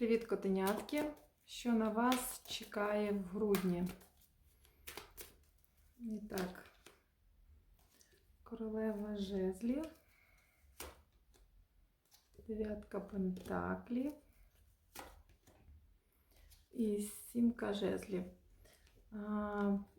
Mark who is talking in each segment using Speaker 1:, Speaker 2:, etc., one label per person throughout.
Speaker 1: Привіт, котенятки! Що на вас чекає в грудні? І так, королева жезлів, дев'ятка пентаклів і сімка жезлів.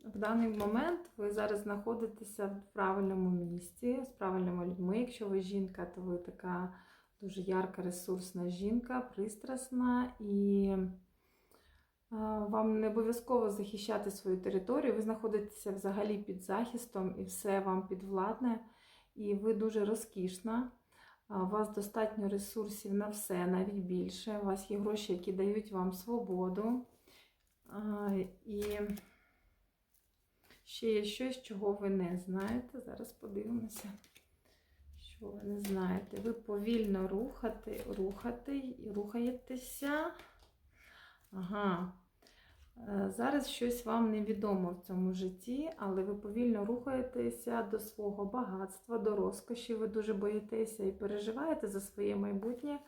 Speaker 1: В даний момент ви зараз знаходитеся в правильному місці з правильними людьми. Якщо ви жінка, то ви така дуже ярка, ресурсна жінка, пристрасна і вам не обов'язково захищати свою територію. Ви знаходитеся взагалі під захистом і все вам підвладне, і ви дуже розкішна. У вас достатньо ресурсів на все, навіть більше. У вас є гроші, які дають вам свободу. І ще є щось, чого ви не знаєте. Зараз подивимося, що ви не знаєте. Ви повільно рухати, рухати, рухаєтеся. Ага. Е, Зараз щось вам невідомо в цьому житті, але ви повільно рухаєтеся до свого багатства, до розкоші. Ви дуже боїтеся і переживаєте за своє майбутнє,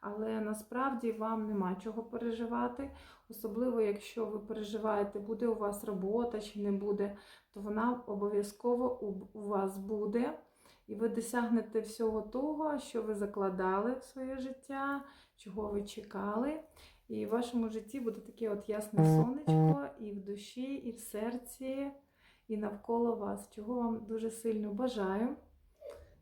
Speaker 1: але насправді вам нема чого переживати. Особливо, якщо ви переживаєте, буде у вас робота чи не буде, то вона обов'язково у вас буде. І ви досягнете всього того, що ви закладали в своє життя, чого ви чекали. І в вашому житті буде таке от ясне сонечко і в душі, і в серці, і навколо вас, чого вам дуже сильно бажаю.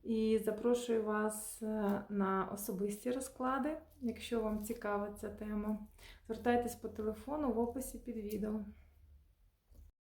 Speaker 1: І запрошую вас е, на особисті розклади, якщо вам цікава ця тема. Звертайтесь по телефону в описі під відео.